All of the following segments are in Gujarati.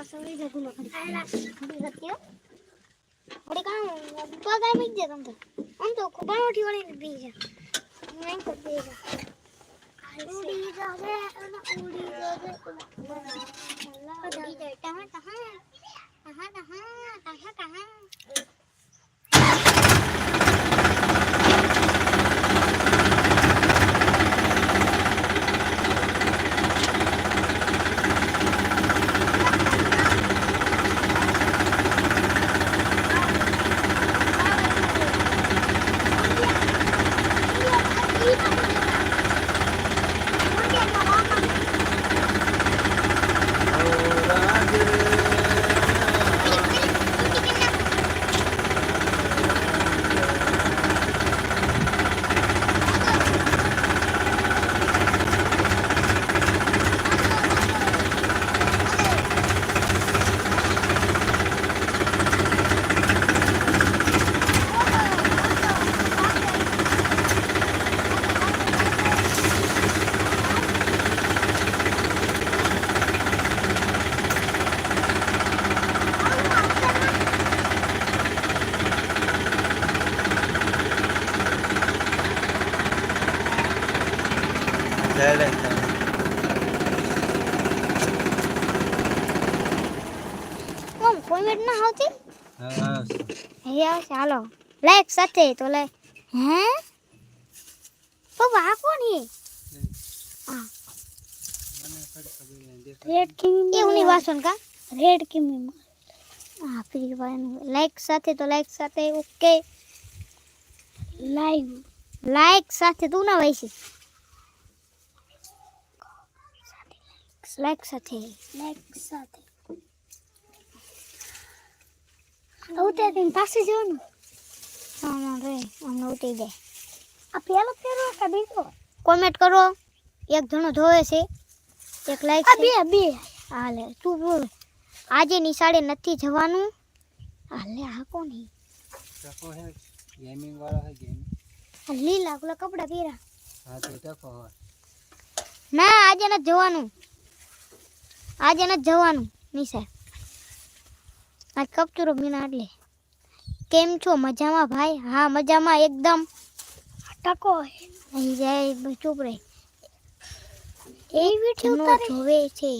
જા કરી ઘડી હતી હો ઓડી કામ પગ આ મીજ દે તમ તો. આમ તો બાવઠી વાળી બી જા નહીં તો બી જા ઉડી જાવે અને ઉડી જાવે ઉડી જાય ટહા ટહા. ટહા ટહા ટહા ટહા ઓમ કોમેન્ટ ના આવતી હે આવશે હાલો. લાઈક સાથે તો લાઈક હે? પપ્પા આ કોણ હે. આ રેડ કિમી એવું નહીં વાસણ કા? રેડ કિમી હા ફ્રી વાયન લાઈક સાથે તો લાઈક સાથે ઓકે લાઈવ લાઈક સાથે તું ના વૈસી લાઈક સાથે. લાઈક સાથે. ઉતરીને પાસે જવાનું હા રે અમને ઉતરી જાય આ પેલો ફેરો કે બીજો કોમેન્ટ કરો એક જણો જોવે છે એક લાઈક બે બે હાલે તું બોલ આજે નિશાળે નથી જવાનું હાલે આ કોની ગેમિંગ વાળો હે ગેમિંગ લીલા પેલા કપડા પહેરા હા તો ટકો હોય ના આજે નથી જવાનું આજે નથી જવાનું નિશાળ આજ કપચુરો બીના એટલે કેમ છો? મજામાં ભાઈ? હા મજામાં એકદમ. ટકો અહીં જાય ચૂપ રહે એવી જનો જોવે છે.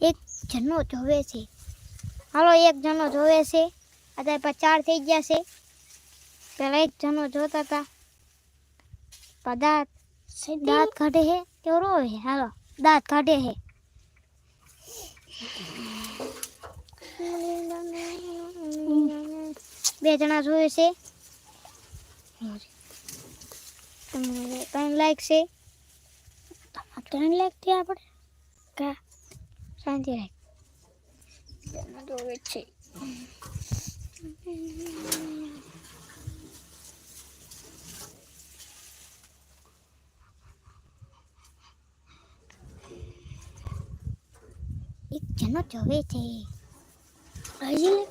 એક જનો જોવે છે. હાલો એક જનો જોવે છે. અત્યારે પચાર થઈ ગયા છે. પેલા એક જનો જોતા હતા પા દાંત દાંત કાઢે હે કેવો રોવે હાલો દાંત કાઢે હે. બે જણા જોયે છે. ત્રણ લાખ છે. ત્રણ લાખથી આપણે? કા? શાંતિ રાખ. જોવે છે. એક જણો જોવે છે. હજી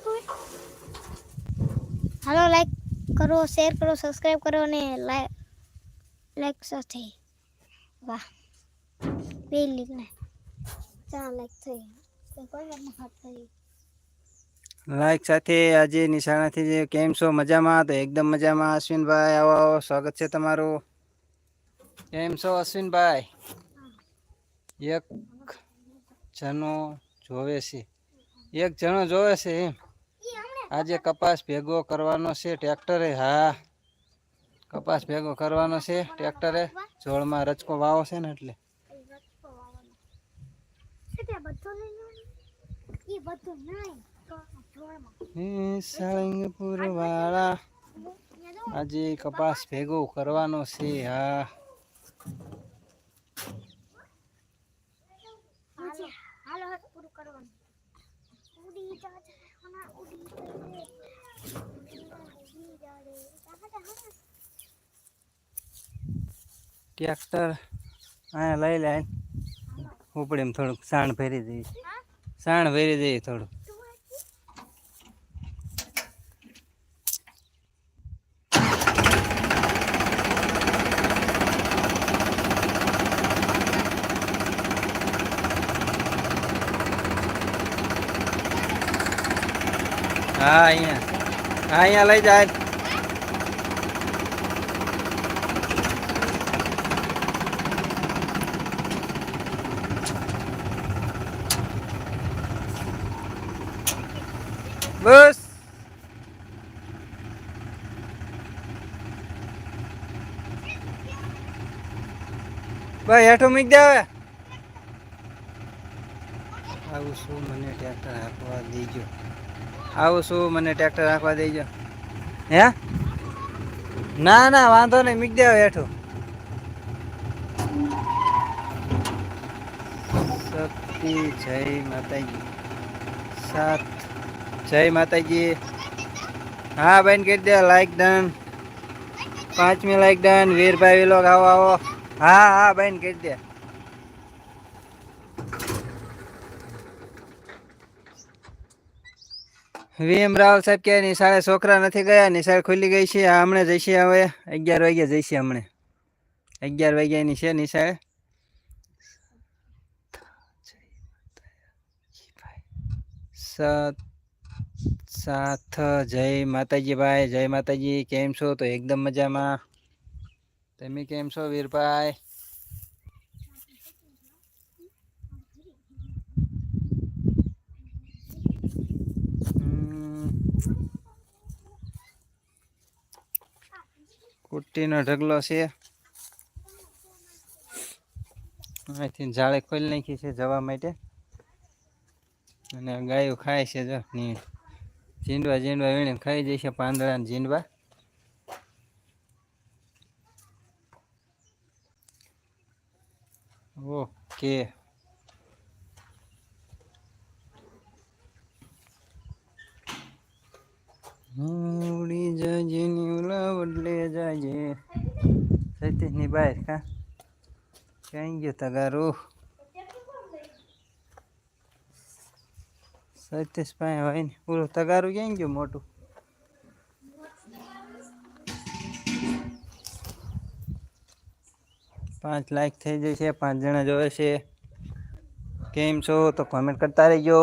હાલો લાઈક કરો શેર કરો સબસ્ક્રાઈબ કરો અને લાઈક લાઈક સાથે. વાહ. બે લીધને ચાર લાઈક થઈ કોઈ હાથ થઈ લાઈક સાથે આજે નિશાળાથી જે કેમ છો? મજામાં? તો એકદમ મજામાં. અશ્વિનભાઈ આવો આવો. સ્વાગત છે તમારું. કેમ છો અશ્વિનભાઈ? એક જનો જોવે છે. એક જણો જોવે છે એમ. આજે કપાસ ભેગો કરવાનો છે ટ્રેક્ટરે, હા. કપાસ ભેગો કરવાનો છે ટ્રેક્ટરે. જોળમાં રચકો વાવો છે ને એટલે. સાળંગપુર આજે કપાસ ભેગો કરવાનો છે, હા હાલો હાલો હાથ પૂરું કરવાનું ઉડી જા હમણાં ઉડી જા ઉડી જા રે ટ્રેક્ટર અહીંયા લઈ લે ઉપડીમાં થોડુંક સાણ ભરી દઈએ. સાણ ભરી દઈએ થોડું હા, અહીંયા. હા, અહીંયા લઈ જાય. ભાઈ, હેઠું મૂકી દે હવે. આવું શું મને ટ્રેક્ટર હાંકવા દેજો. આવું શું મને ટ્રેક્ટર હાંકવા દેજો? હે? ના ના, વાંધો નહીં, મૂકી દે હેઠું. શક્તિ, જય માતાજી. સાત, જય માતાજી. હા, બેન કરી દે લાઈક ડન પાંચમી લાઈક ડન વીરભાઈ વિલોક આવો આવો. હા હા, બેન કરી દે. વીએમ રાવલ સાહેબ કે નિશાળે છોકરા નથી ગયા, નિશાળ ખુલી ગઈ છે હમણે જઈશે હવે. અગિયાર વાગ્યા જઈશે હમણે. અગિયાર વાગ્યાની છે નિશાળે. સાથ જય માતાજી ભાઈ, જય માતાજી, કેમ છો? તો એકદમ મજામાં. તમે કેમ છો વીરભાઈ. કુટ્ટીનો ઢગલો છે. અહીંથી જાળે ખોલી નાખી છે જવા માટે. અને ગાયો ખાય છે જો જીંડવા ઝીંડવા વીણીને ખાઈ જશે પાંદડા ને ઓકે. ઉડી જજે ની ઓલા જજે જાજે. સતીશની બહાર કા ક્યાં ગયો તગારો સતીશ પાસે હોય ને પૂરો તગારું ક્યાં ગયું મોટું? પાંચ લાઈક થઈ જશે પાંચ જણા જોવે છે. કેમ છો? તો કોમેન્ટ કરતા રહેજો.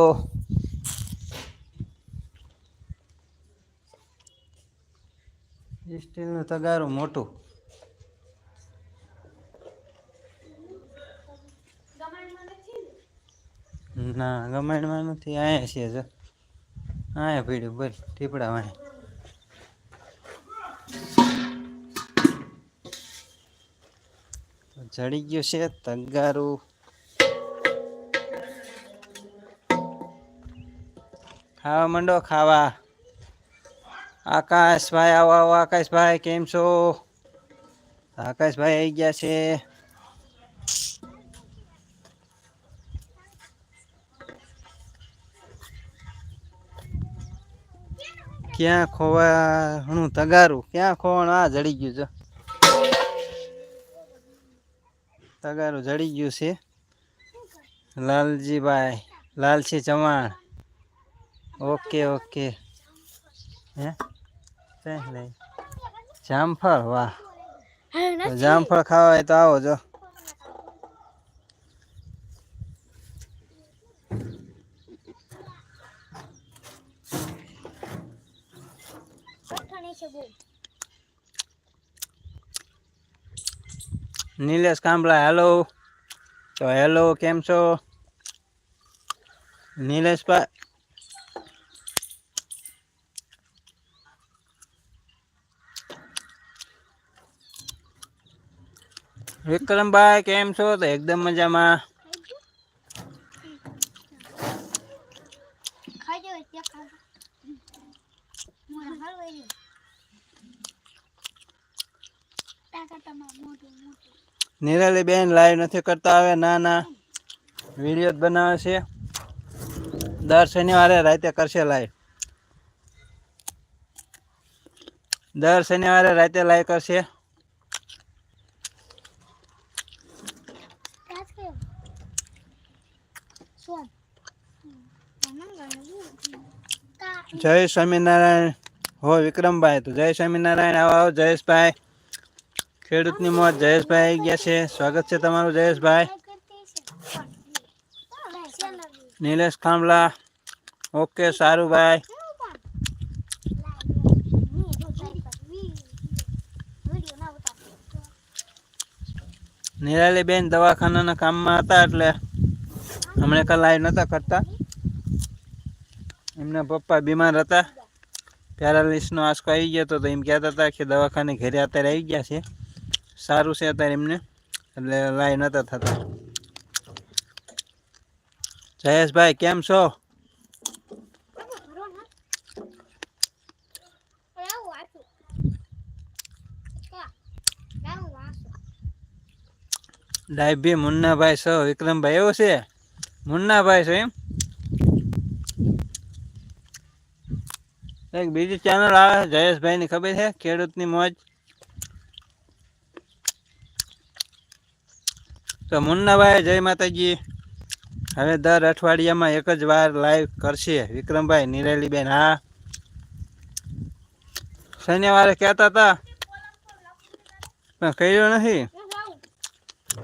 સ્ટીલનું તગારું મોટું. ના ગમાણમાં નથી અહીંયા છે આયા પીડ્યું, બોલ, ટીપડા વાય જડી ગયું છે તગારું. ખાવા માંડો, ખાવા. આકાશભાઈ, આવો આવો, આકાશભાઈ, કેમ છો? આકાશભાઈ આવી ગયા છે. ક્યાં ખોવા, હણું તગારું, ક્યાં ખોવાનું? આ જડી ગયું છે. તગારું જડી ગયું છે. Laljibhai Lalsi Chavan okay okay. હે? જામફળ વાહ. જામફળ ખાવા હોય તો આવો જો. Thank છે નિલેશ કાંબલા હેલો તો હેલો કેમ છો? નિલેશભાઈ વિક્રમભાઈ કેમ છો? તો એકદમ મજામાં ખાજો ત્યાં ખાજો મને હલવાઈ ગયું ટાકાટામાં મોટું મોટું નિરાલી બેન લાઈવ નથી કરતા હવે, ના ના. વીડિયો બનાવે છે. દર શનિવારે રાતે કરશે લાઈવ દર શનિવારે રાતે લાઈવ કરશે. જય સ્વામિનારાયણ. હો, વિક્રમભાઈ તો જય સ્વામિનારાયણ. આવો, જયેશભાઈ. ખેડૂતની મોત જયેશભાઈ આવી ગયા છે. સ્વાગત છે તમારું જયેશભાઈ. નિલેશ ખાંભલા. ઓકે સારું ભાઈ નિરાલી બેન દવાખાનાના કામમાં હતા એટલે હમણાં કાંઈ લાઈવ નહોતા કરતા. એમના પપ્પા બીમાર હતા. પેરાલિસનો આંસકો આવી ગયો તો એમ કહેતા હતા કે દવાખાને ઘેરે અત્યારે આવી ગયા છે. સારું છે અત્યારે એમને. એટલે લાઈ નતા થતા. જયેશભાઈ, કેમ છો? ડાયભી મુન્નાભાઈ છો, વિક્રમભાઈ એવું છે? મુન્નાભાઈ છો એમ? એક બીજી ચેનલ આવે જયેશભાઈની ખબર છે? ખેડૂતની મોજ. તો મુન્નાભાઈ, જય માતાજી. હવે દર અઠવાડિયામાં એક જ વાર લાઈવ કરશે વિક્રમભાઈ નિરેલીબેન. હા. શનિવારે કહેતા હતા, પણ કહ્યું નથી.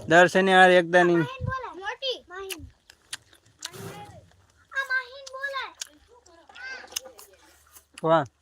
દર શનિવારે એકદાની. માહીન